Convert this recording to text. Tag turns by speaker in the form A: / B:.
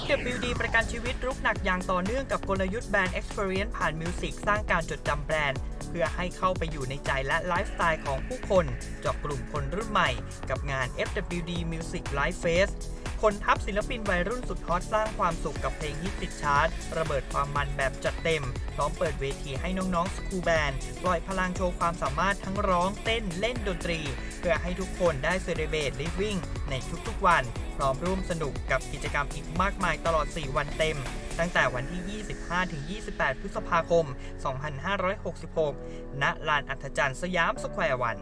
A: FWD ประกันชีวิตรุกหนักอย่างต่อเนื่องกับกลยุทธ์แบรนด์ Experience ผ่านมิวสิกสร้างการจดจำแบรนด์ เพื่อให้เข้าไปอยู่ในใจและไลฟ์สไตล์ของผู้คนเจาะกลุ่มคนรุ่นใหม่ กับงาน FWD Music Live Fest คนทัพศิลปินวัยรุ่นสุดฮอตสร้างความสุขกับเพลงฮิตติดชาร์ตระเบิดความมันแบบจัดเต็ม พร้อมเปิดเวทีให้น้องๆสกูแบนปล่อยพลังโชว์ความสามารถทั้งร้องเต้นเล่นดนตรี เพื่อให้ทุกคนได้เซเลเบตลิฟวิ่งในทุกๆวัน พร้อมร่วมสนุกกับกิจกรรมอีกมากมายตลอด 4 วันเต็มตั้งแต่วันที่ 25-28 พฤษภาคม 2566 ณ ลานอัธจันทร์สยามสแควร์วัน